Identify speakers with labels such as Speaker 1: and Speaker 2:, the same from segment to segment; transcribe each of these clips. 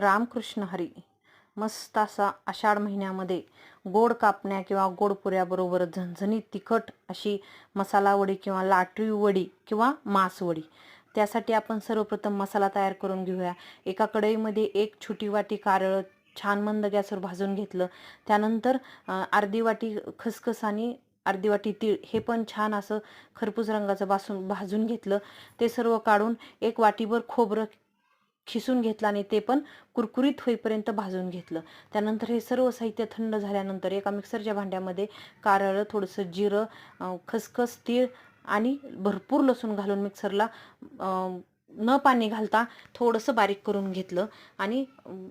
Speaker 1: रामकृष्ण हरी. मस्त असा आषाढ महिन्यामध्ये गोड कापण्या किंवा गोड पुऱ्याबरोबर झणझणीत तिखट अशी मसाला वडी किंवा लाटवी वडी किंवा मासवडी त्यासाठी आपण सर्वप्रथम मसाला तयार करून घेऊया. एका कढईमध्ये एक छोटी वाटी कारळ छान मंद गॅसवर भाजून घेतलं. त्यानंतर अर्धी वाटी खसखस आणि अर्धी वाटी तीळ हे पण छान असं खरपूस रंगाचं भासून भाजून घेतलं. ते सर्व काढून एक वाटीभर खोबरं खिसून घेतलं आणि ते पण कुरकुरीत होईपर्यंत भाजून घेतलं. त्यानंतर हे सर्व साहित्य थंड झाल्यानंतर एका मिक्सरच्या भांड्यामध्ये कारळं थोडंसं जिरं खसखस तीळ आणि भरपूर लसूण घालून मिक्सरला न पाणी घालता थोडंसं बारीक करून घेतलं आणि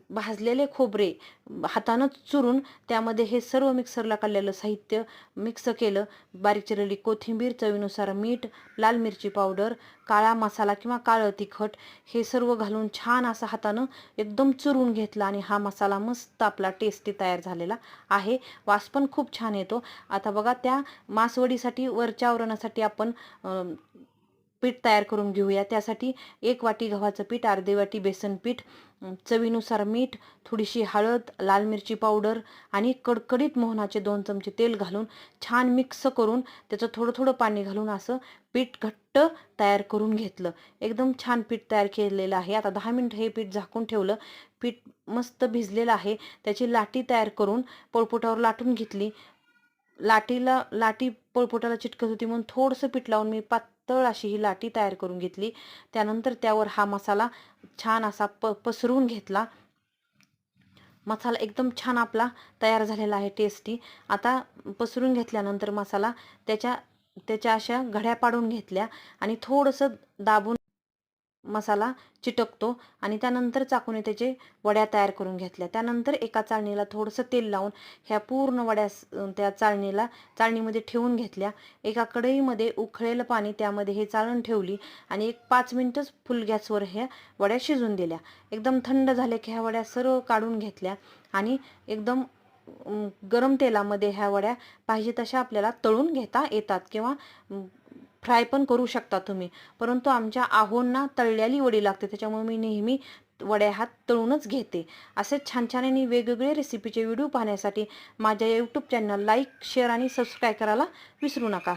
Speaker 1: भाजलेले खोबरे हातानं चुरून त्यामध्ये हे सर्व मिक्सरला काढलेलं साहित्य मिक्स केलं. बारीक चिरलेली कोथिंबीर चवीनुसार मीठ लाल मिरची पावडर काळा मसाला किंवा काळं तिखट हे सर्व घालून छान असं हातानं एकदम चुरून घेतलं आणि हा मसाला मस्त आपला टेस्टी तयार झालेला आहे. वास पण खूप छान येतो. आता बघा त्या मासवडीसाठी वरच्या आवरणासाठी आपण पीठ तयार करून घेऊया. त्यासाठी एक वाटी गव्हाचं पीठ अर्धे वाटी बेसन पीठ चवीनुसार मीठ थोडीशी हळद लाल मिरची पावडर आणि कडकडीत मोहनाचे दोन चमचे तेल घालून छान मिक्स करून त्याचं थोडं थोडं पाणी घालून असं पीठ घट्ट तयार करून घेतलं. एकदम छान पीठ तयार केलेलं आहे. आता दहा मिनटं हे पीठ झाकून ठेवलं. पीठ मस्त भिजलेलं आहे. त्याची लाटी तयार करून पोळपोटावर लाटून घेतली. लाटीला लाटी पोळपोटाला चिटकत होती म्हणून थोडंसं पीठ लावून मी पात पातळ अशी ही लाटी तयार करून घेतली. त्यानंतर त्यावर हा मसाला छान असा प पसरून घेतला. मसाला एकदम छान आपला तयार झालेला आहे टेस्टी आता पसरून घेतल्यानंतर मसाला त्याच्या त्याच्या अशा घड्या पाडून घेतल्या आणि थोडंसं दाबून मसाला चिटकतो आणि त्यानंतर चाकूने त्याचे वड्या तयार करून घेतल्या. त्यानंतर एका चाळणीला थोडंसं तेल लावून ह्या पूर्ण वड्या त्या चाळणीला चाळणीमध्ये ठेवून घेतल्या. एका कढईमध्ये उखळेलं पाणी त्यामध्ये हे चाळण ठेवली आणि एक पाच मिनटंच फुल गॅसवर ह्या वड्या शिजून दिल्या. एकदम थंड झाल्या की ह्या वड्या सर्व काढून घेतल्या आणि एकदम गरम तेलामध्ये ह्या वड्या पाहिजे तशा आपल्याला तळून घेता येतात किंवा फ्राय पण करू शकता तुम्ही. परंतु आमच्या आहोंना तळलेली वडी लागते त्याच्यामुळे मी नेहमी वड्या हात तळूनच घेते. असे छान छान आणि वेगवेगळे रेसिपीचे व्हिडिओ पाहण्यासाठी माझ्या यूट्यूब चॅनल लाईक शेअर आणि सबस्क्राईब करायला विसरू नका.